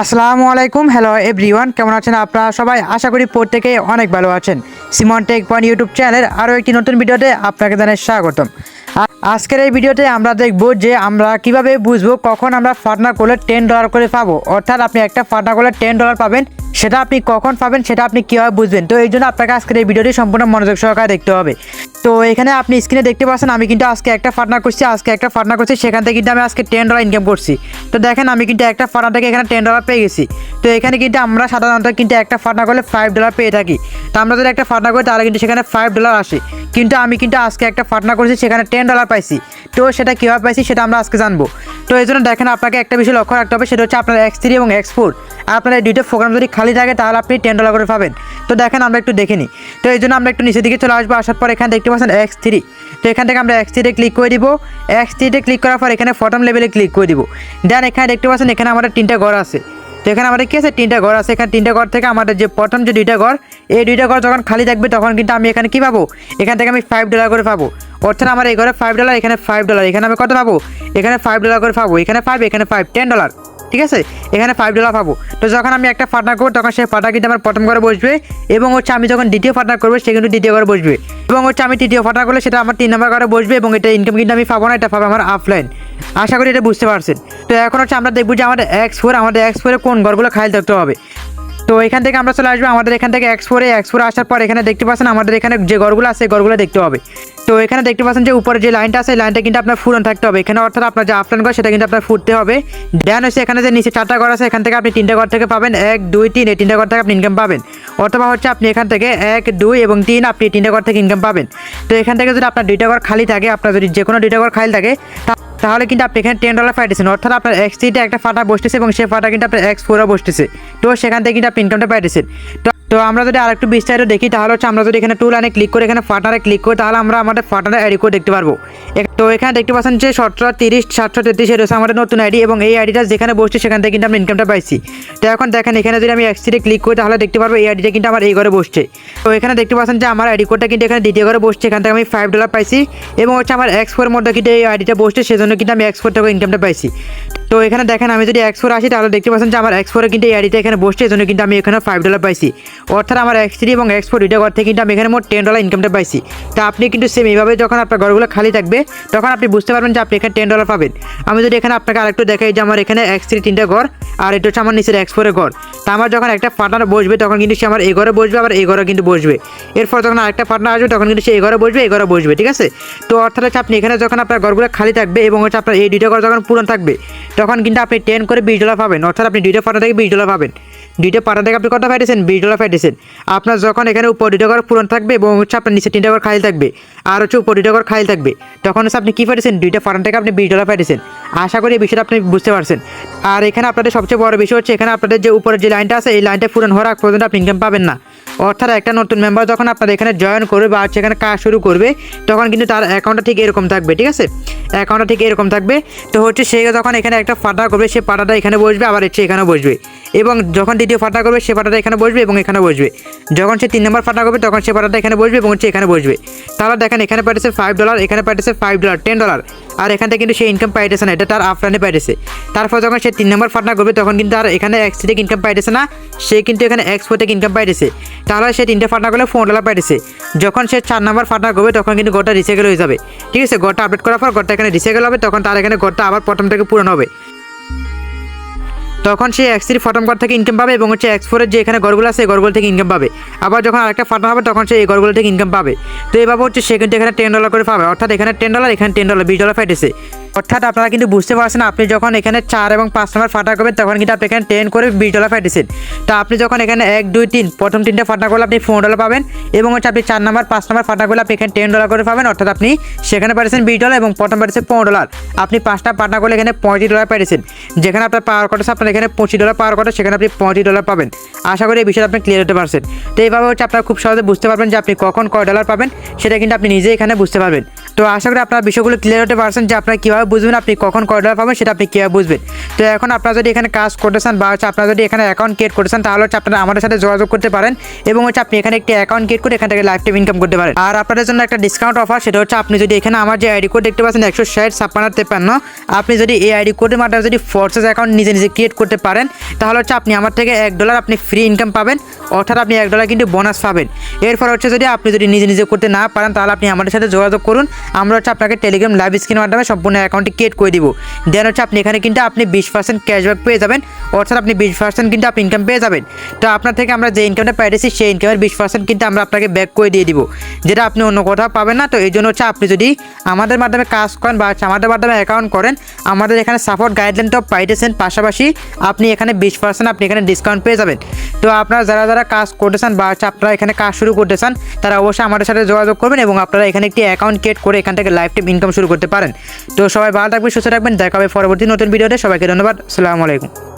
আসসালামু আলাইকুম hello everyone কেমন আছেন আপনারা সবাই? আশা করি প্রত্যেকেই অনেক ভালো আছেন। সিমন টেক পয়েন্ট ইউটিউব চ্যানেলের আরও একটি নতুন ভিডিওতে আপনাকে জানাই স্বাগতম। আজকের এই ভিডিওতে আমরা দেখব যে আমরা কীভাবে বুঝব কখন আমরা ফাটনা করলে টেন ডলার করে পাবো। অর্থাৎ আপনি একটা ফাটনা করলে টেন ডলার পাবেন, সেটা আপনি কখন পাবেন, সেটা আপনি কীভাবে বুঝবেন? তো এই জন্য আপনাকে আজকের এই ভিডিওটি সম্পূর্ণ মনোযোগ সহকারে দেখতে হবে। তো এখানে আপনি স্ক্রিনে দেখতে পাচ্ছেন, আমি কিন্তু আজকে একটা ফাটনা করছি, আজকে একটা ফাটনা করছি, সেখান থেকে কিন্তু আমি আজকে টেন ডলার ইনকাম করছি। তো দেখেন, আমি কিন্তু একটা ফাটনা থেকে এখানে টেন ডলার পেয়ে গেছি। তো এখানে কিন্তু আমরা সাধারণত কিন্তু একটা ফাটনা করলে ফাইভ ডলার পেয়ে থাকি। তো আমরা যদি একটা ফাটনা করি, তাহলে কিন্তু সেখানে ফাইভ ডলার আসে। কিন্তু আমি কিন্তু আজকে একটা ফাটনা করেছি, সেখানে টেন ডলার পাইছি। তো সেটা কীভাবে পাইছি, সেটা আমরা আজকে জানব। তো এই জন্য দেখেন আপনাকে একটা বিষয় লক্ষ্য রাখতে হবে, সেটা হচ্ছে আপনার এক্স থ্রি এবং এক্স ফোর আপনার এই দুইটা প্রোগ্রাম যদি খালি থাকে, তাহলে আপনি টেন ডলার করে পাবেন। তো দেখেন আমরা একটু দেখে নিই। তো এই জন্য আমরা একটু নিচের দিকে চলে আসব, আসার পর এখানে দেখতে পাচ্ছেন এক্স থ্রি তো এখান থেকে আমরা এক্স থ্রিতে ক্লিক করে দিব। এক্স থ্রিতে ক্লিক করার পর এখানে ফটম লেভেলে ক্লিক করে দিব। দেন এখানে দেখতে পাচ্ছেন এখানে আমাদের তিনটা ঘর আছে। তো এখানে আমাদের কি আছে? তিনটা ঘর আছে। এখানে তিনটা ঘর থেকে আমাদের যে প্রথম যে দুইটা ঘর, এই দুইটা ঘর যখন খালি থাকবে, তখন কিন্তু আমি এখানে কী পাবো? এখান থেকে আমি ফাইভ ডলার করে পাবো। অর্থাৎ আমার এই ঘরে ফাইভ ডলার এখানে ফাইভ ডলার এখানে আমি কত পাবো? এখানে ফাইভ ডলার করে পাবো। এখানে ফাইভ এখানে ফাইভ টেন ডলার ঠিক আছে? এখানে ফাইভ ডলার পাবো। তো যখন আমি একটা পার্টনার করব, তখন সেই পার্টনার কিন্তু আমার প্রথম ঘরে বসবে এবং হচ্ছে আমি যখন দ্বিতীয় পার্টনার করব, সে কিন্তু দ্বিতীয় ঘরে বসবে। এবং হচ্ছে আমি তৃতীয় পার্টনার করলে সেটা আমার তিন নম্বর ঘরে বসবে এবং এটা ইনকাম কিন্তু আমি পাবো না, এটা পাবো আমার অফলাইন আশা করি এটা বুঝতে পারছেন। তো এখন হচ্ছে আমরা দেখব যে আমাদের এক্স ফোর আমাদের এক্স ফোরে কোন ঘরগুলো খাইল থাকতে হবে। তো এখান থেকে আমরা চলে আসব আমাদের এখান থেকে এক্স ফোরে এক্স ফোরে আসার পর এখানে দেখতে পাচ্ছেন আমাদের এখানে যে ঘরগুলো আছে, ঘরগুলো দেখতে হবে। তো এখানে দেখতে পাচ্ছেন যে উপরে যে লাইনটা আছে, লাইনটা কিন্তু আপনার ফুরন থাকতে হবে। এখানে অর্থাৎ আপনার যে আফলাইন ঘর, সেটা কিন্তু আপনার ফুটতে হবে। দেন হচ্ছে এখানে যে নিচে চারটা ঘর আছে, এখান থেকে আপনি তিনটা ঘর থেকে পাবেন। এক, দুই, তিন, এই তিনটা ঘর থেকে আপনি ইনকাম পাবেন। অথবা হচ্ছে আপনি এখান থেকে এক, দুই এবং তিন আপনি তিনটা ঘর থেকে ইনকাম পাবেন। তো এখান থেকে যদি আপনার দুইটা ঘর খালি থাকে, আপনার যদি যে কোনো দুইটা ঘর খালি থাকে, তা- তাহলে কিন্তু আপনি এখানে টেন ডলার পাইতেছেন, অর্থাৎ আপনার এক্স থ্রিতে একটা ফাটা বসতেছে এবং সেই ফাটা কিন্তু আপনার এক্স ফোরও বসতেছে। তো সেখান থেকে কিন্তু আপনি ইনকামটা পাইতেছেন। তো তো আমরা যদি আরেকটু বিস্তারিত দেখি, তাহলে হচ্ছে আমরা যদি এখানে টু লাইনে ক্লিক করে, এখানে ফাটারে ক্লিক করি, তাহলে আমরা আমাদের ফাটারে আইডি কোড দেখতে পারব। তো এখানে দেখতে পাচ্ছেন যে সতেরো, তিরিশ, সাতশো, তেত্রিশ রয়েছে আমাদের নতুন আইডি এবং এই আইডিটা যেখানে বসছে, সেখান থেকে কিন্তু আমরা ইনকামটা পাইছি। তো এখন দেখেন, এখানে যদি আমি এক্সিটে ক্লিক করি, তাহলে দেখতে পারব এই আইডিটা কিন্তু আমার এই ঘরে বসছে। তো এখানে দেখতে পাচ্ছেন যে আমার আইডি কোডটা কিন্তু এখানে দ্বিতীয় ঘরে বসছে, এখান থেকে আমি ফাইভ ডলার পাইছি এবং হচ্ছে আমার এক্স ফোর মধ্যে কিন্তু এই আইডিটা বসছে, সেজন্য কিন্তু আমি এক্স ফোর থেকে ইনকামটা পাইছি। তো এখানে দেখেন, আমি যদি এক্স ফোর আসি, তাহলে দেখতে পাচ্ছেন যে আমার এক্স ফোরে কিন্তু আইডিটা এখানে বসছে, এজন্য কিন্তু আমি এখানে ফাইভ ডলার পাইছি। অর্থাৎ আমার এক্স থ্রি এবং এক্স ফোর দুইটা ঘর থেকে কিন্তু আমি এখানে মোট টেন ডলার ইনকামটা পাইছি। তা আপনি কিন্তু সেম এইভাবে যখন আপনার ঘরগুলো খালি থাকবে, তখন আপনি বুঝতে পারবেন যে আপনি এখানে টেন ডলার পাবেন। আমি যদি এখানে আপনাকে আরেকটু দেখাই যে আমার এখানে এক্স থ্রি তিনটা ঘর, আর এটা হচ্ছে আমার নিচের এক্স ফোরের ঘর। তা আমার যখন একটা পার্টনার বসবে, তখন কিন্তু সে আমার এই ঘরে বসবে, আবার এই ঘরে কিন্তু বসবে। এরপর যখন আরেকটা পার্টনার আসবে, তখন কিন্তু সে এই ঘরে বসবে, এই ঘরে বসবে, ঠিক আছে? তো অর্থাৎ হচ্ছে আপনি এখানে যখন আপনার ঘরগুলো খালি থাকবে, এবং হচ্ছে আপনার এই দুইটা ঘর যখন পূরণ থাকবে তখন কিন্তু আপনি টেন করে বিশ ডলার পাবেন, অর্থাৎ আপনি দুইটা ফটো থেকে বিশ ডলার পাবেন। দুইটা পার্টনার থেকে আপনি কত পাইতেছেন বিশ ডলার আপনার যখন এখানে উপর দুইটা ঘর পূরণ থাকবে এবং হচ্ছে আপনার নিচে তিনটা ঘর খালি থাকবে, আর হচ্ছে উপর দুইটা ঘর খালি থাকবে, তখন হচ্ছে আপনি কী পাইতেছেন দুইটা পার্টনার থেকে আপনি বিশ ডলার আশা করি এই বিষয়টা আপনি বুঝতে পারছেন। আর এখানে আপনাদের সবচেয়ে বড় বিষয় হচ্ছে এখানে আপনাদের যে উপরের যে লাইনটা আছে, এই লাইনটা পূরণ হওয়ার আগ পর্যন্ত আপনি ইনকাম পাবেন না। অর্থাৎ একটা নতুন মেম্বার যখন আপনার এখানে জয়েন করবে বা হচ্ছে এখানে কাজ শুরু করবে, তখন কিন্তু তার অ্যাকাউন্টটা ঠিক এরকম থাকবে, ঠিক আছে? অ্যাকাউন্টটা ঠিক এরকম থাকবে। তো হচ্ছে সে যখন এখানে একটা ফাটা করবে, সে পাটাটা এখানে বসবে, আবার হচ্ছে এখানে বসবে। এবং যখন দ্বিতীয় ফাটা করবে, সে ফাটাটা এখানে বসবে এবং এখানে বসবে। যখন সে তিন নম্বর ফাটা করবে, তখন সে পাটাটা এখানে বসবে এবং হচ্ছে এখানে বসবে। তাহলে দেখেন, এখানে পাইতেছে ফাইভ ডলার এখানে পাইতেছে ফাইভ ডলার টেন ডলার আর এখান থেকে কিন্তু সে ইনকাম পাইতেছে না, এটা তার আফরানে পাইতেছে। তারপর যখন সে তিন নম্বর ফাটনা করবে, তখন কিন্তু আর এখানে এক্স থেকে ইনকাম পাইতেছে না, সে কিন্তু এখানে এক্স ফোর থেকে ইনকাম পাইতেছে। তাহলে সে তিনটে ফাটনা করলে ফোর ডলার পাইতেছে। যখন সে চার নম্বর ফাটনা করবে, তখন কিন্তু গোটা রিসাইকেল হয়ে যাবে। ঠিক আছে গোটা আপডেট করার পর গোটা এখানে রিসাইকেল হবে, তখন তার এখানে গোটা আবার প্রথম থেকে পূরণ হবে। তখন সে এক্স থ্রি ফটম ঘর থেকে ইনকাম পাবে এবং হচ্ছে এক্স ফোরের যে এখানে ঘরগুলো আছে, এই ঘরগুলো থেকে ইনকাম পাবে। আবার যখন আরেকটা ফটম হবে, তখন সে এই ঘরগুলো থেকে ইনকাম পাবে। তো এভাবে হচ্ছে সে কিন্তু এখানে টেন ডলার করে পাবে। অর্থাৎ এখানে টেন ডলার এখানে টেন ডলার বিশ ডলার ফাইটেছে অর্থাৎ আপনারা কিন্তু বুঝতে পারছেন আপনি যখন এখানে চার এবং পাঁচ নম্বর ফাটা করবেন, তখন কিন্তু আপনি এখানে টেন করে বিশ ডলার ফাইটেছেন তা আপনি যখন এখানে এক, দুই, তিন, প্রথম তিনটে ফাটা করলে আপনি ফোর ডলার পাবেন এবং হচ্ছে আপনি চার নম্বর, পাঁচ নম্বর ফাটা করলে আপনি এখানে টেন ডলার করে পাবেন, অর্থাৎ আপনি সেখানে পাঠিয়েছেন বিশ ডলার এবং প্রথম পাইছেন পনেরো ডলার আপনি পাঁচটা পাটা করলে এখানে পঁয়ত্রিশ ডলার পাইছেন যেখানে আপনার পাওয়ার কটা আপনার এখানে পঁচিশ ডলার পাওয়ার কটা সেখানে আপনি পঁয়ত্রিশ ডলার পাবেন। আশা করি এই বিষয়টা আপনি ক্লিয়ার হতে পারছেন। তো এইভাবে হচ্ছে আপনারা খুব সহজে বুঝতে পারবেন যে আপনি কখন কয় ডলার পাবেন, সেটা কিন্তু আপনি নিজে এখানে বুঝতে পারবেন। তো আশা করি আপনার বিষয়গুলো ক্লিয়ার হতে পারছেন যে আপনারা কীভাবে বুঝবেন, আপনি কখন কয় ডলার পাবেন সেটা আপনি কীভাবে বুঝবেন। তো এখন আপনারা যদি এখানে কাজ করতেছেন বা হচ্ছে আপনারা যদি এখানে অ্যাকাউন্ট ক্রিয়েট করতেছেন, তাহলে হচ্ছে আপনারা আমাদের সাথে যোগাযোগ করতে পারেন এবং হচ্ছে আপনি এখানে একটি অ্যাকাউন্ট ক্রিয়েট করে এখান থেকে লাইফ টাইম ইনকাম করতে পারেন। আর আপনাদের জন্য একটা ডিসকাউন্ট অফার সেটা হচ্ছে আপনি যদি এখানে আমার যে আইডি কোড দেখতে পাচ্ছেন একশো ষাট, ছাপ্পান্ন, তেপ্পান্ন, আপনি যদি এই আইডি কোডের মাধ্যমে যদি ফোর্সেস অ্যাকাউন্ট নিজে নিজে ক্রিয়েট করতে পারেন, তাহলে হচ্ছে আপনি আমার থেকে এক ডলার আপনি ফ্রি ইনকাম পাবেন, অর্থাৎ আপনি এক ডলার কিন্তু বোনাস পাবেন। এরপর হচ্ছে যদি আপনি যদি নিজে নিজে করতে না পারেন, তাহলে আপনি আমাদের সাথে যোগাযোগ করুন আমরা হচ্ছে আপনাকে টেলিগ্রাম লাইভ স্ক্রিনের মাধ্যমে সম্পূর্ণ অ্যাকাউন্টটি ক্রিয়েট করে দিব। দেন হচ্ছে আপনি এখানে কিন্তু আপনি বিশ পার্সেন্ট ক্যাশব্যাক পেয়ে যাবেন। অর্থাৎ আপনি বিশ পার্সেন্ট কিন্তু আপনি ইনকাম পেয়ে যাবেন। তো আপনার থেকে আমরা যে ইনকামটা পাইতেছি, সেই ইনকামের বিশ পার্সেন্ট কিন্তু আমরা আপনাকে ব্যাক করে দিয়ে দিব। যেটা আপনি অন্য কোথাও পাবেন না। তো এই জন্য হচ্ছে আপনি যদি আমাদের মাধ্যমে কাজ করেন বা আমাদের মাধ্যমে অ্যাকাউন্ট করেন, আমাদের এখানে সাপোর্ট গাইডলাইন তো পাইতেছেন। পাশাপাশি আপনি এখানে বিশ পার্সেন্ট আপনি এখানে ডিসকাউন্ট পেয়ে যাবেন। তো আপনারা যারা যারা কাজ করতেছেন বা আপনারা এখানে কাজ শুরু করতে চান, তারা অবশ্যই আমাদের সাথে যোগাযোগ করবেন এবং আপনারা এখানে একটি অ্যাকাউন্ট ক্রিয়েট করে এখান থেকে লাইফ টাইম ইনকাম শুরু করতে পারেন। তো সবাই ভালো থাকবেন, সুস্থ থাকবেন, দেখা হবে পরবর্তী নতুন ভিডিওতে সবাইকে ধন্যবাদ। আলাইকুম।